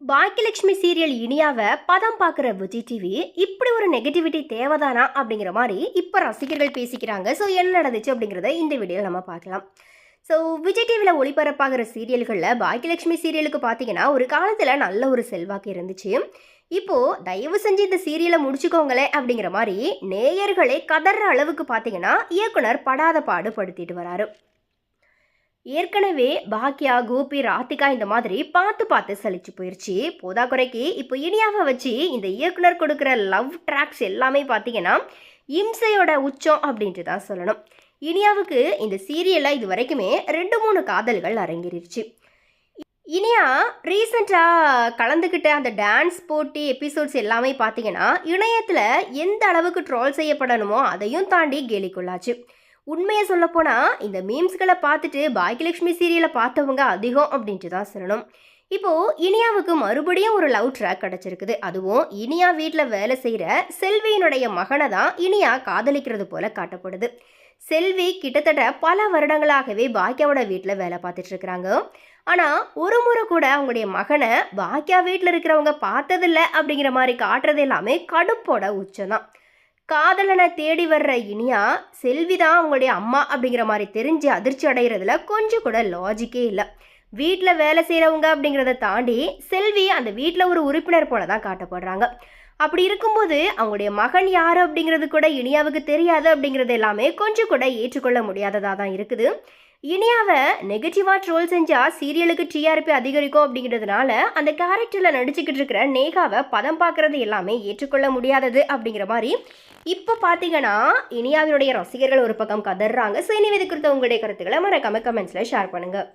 Baakiyalakshmi serial இனியாவை பதம் பார்க்குற Vijay TV இப்படி ஒரு நெகட்டிவிட்டி தேவைதானா அப்படிங்கிற மாதிரி இப்போ ரசிகர்கள் பேசிக்கிறாங்க. ஸோ என்ன நடந்துச்சு அப்படிங்கிறத இந்த வீடியோவில் நம்ம பார்க்கலாம். ஸோ விஜய் டிவியில் ஒளிபரப்பாகிற சீரியல்களில் பாக்கியலட்சுமி சீரியலுக்கு பார்த்தீங்கன்னா ஒரு காலத்தில் நல்ல ஒரு செல்வாக்கு இருந்துச்சு. இப்போது தயவு செஞ்சு இந்த சீரியலை முடிச்சுக்கோங்களேன் அப்படிங்கிற மாதிரி நேயர்களே கதற அளவுக்கு பார்த்தீங்கன்னா இயக்குனர் படாத பாடுபடுத்திட்டு வராரு. ஏற்கனவே பாக்கியா கோபி ராதிகா இந்த மாதிரி பார்த்து பார்த்து சலிச்சு போயிடுச்சு போதா குறைக்கு இப்போ இனியாவை வச்சு இந்த இயக்குனர் கொடுக்குற லவ் ட்ராக்ஸ் எல்லாமே பார்த்தீங்கன்னா இம்சையோட உச்சம் அப்படின்ட்டு தான் சொல்லணும். இனியாவுக்கு இந்த சீரியலில் இது வரைக்குமே ரெண்டு மூணு காதல்கள் அரங்கேறிடுச்சு இனியா ரீசெண்டாக கலந்துக்கிட்ட அந்த டான்ஸ் போட்டி எபிசோட்ஸ் எல்லாமே பார்த்தீங்கன்னா இணையத்தில் எந்த அளவுக்கு ட்ரோல் செய்யப்படணுமோ அதையும் தாண்டி கேலிக்குள்ளாச்சு. உண்மையை சொல்லப்போனால் இந்த மீம்ஸ்களை பார்த்துட்டு பாக்கியலட்சுமி சீரியலை பார்த்தவங்க அதிகம் அப்படின்ட்டு தான் சொல்லணும். இப்போது இனியாவுக்கு மறுபடியும் ஒரு லவ் ட்ராக் கிடச்சிருக்குது. அதுவும் இனியா வீட்டில் வேலை செய்கிற செல்வியினுடைய மகனை தான் இனியா காதலிக்கிறது போல காட்டப்படுது. செல்வி கிட்டத்தட்ட பல வருடங்களாகவே பாக்கியாவோட வீட்டில் வேலை பார்த்துட்டு இருக்கிறாங்க. ஆனால் ஒரு முறை கூட அவங்களுடைய மகனை பாக்கியா வீட்டில் இருக்கிறவங்க பார்த்ததில்ல அப்படிங்கிற மாதிரி காட்டுறது எல்லாமே கடுப்போட உச்சம் தான். காதலனை தேடி வர்ற இனியா செல்வி தான் அவங்களுடைய அம்மா அப்படிங்கிற மாதிரி தெரிஞ்சு அதிர்ச்சி அடைகிறதுல கொஞ்சம் கூட லாஜிக்கே இல்லை. வீட்டில் வேலை செய்கிறவங்க அப்படிங்கிறத தாண்டி செல்வி அந்த வீட்டில் ஒரு உறுப்பினர் போல தான் காட்டப்படுறாங்க. அப்படி இருக்கும்போது அவங்களுடைய மகன் யார் அப்படிங்கிறது கூட இனியாவுக்கு தெரியாது அப்படிங்கிறது எல்லாமே கொஞ்சம் கூட ஏற்றுக்கொள்ள முடியாததாக தான் இருக்குது. இனியாவை நெகட்டிவாக ட்ரோல் செஞ்சால் சீரியலுக்கு டிஆர்பி அதிகரிக்கும் அப்படிங்கிறதுனால அந்த கேரக்டரில் நடிச்சுக்கிட்டு இருக்கிற நேகாவை பதம் பார்க்குறது எல்லாமே ஏற்றுக்கொள்ள முடியாதது அப்படிங்கிற மாதிரி இப்போ பார்த்தீங்கன்னா இனியாவினுடைய ரசிகர்கள் ஒரு பக்கம் கதறாங்க ஸோ இனி குறித்த உங்களுடைய கருத்துக்களை மறக்காம கமெண்ட்ஸில் ஷேர் பண்ணுங்கள்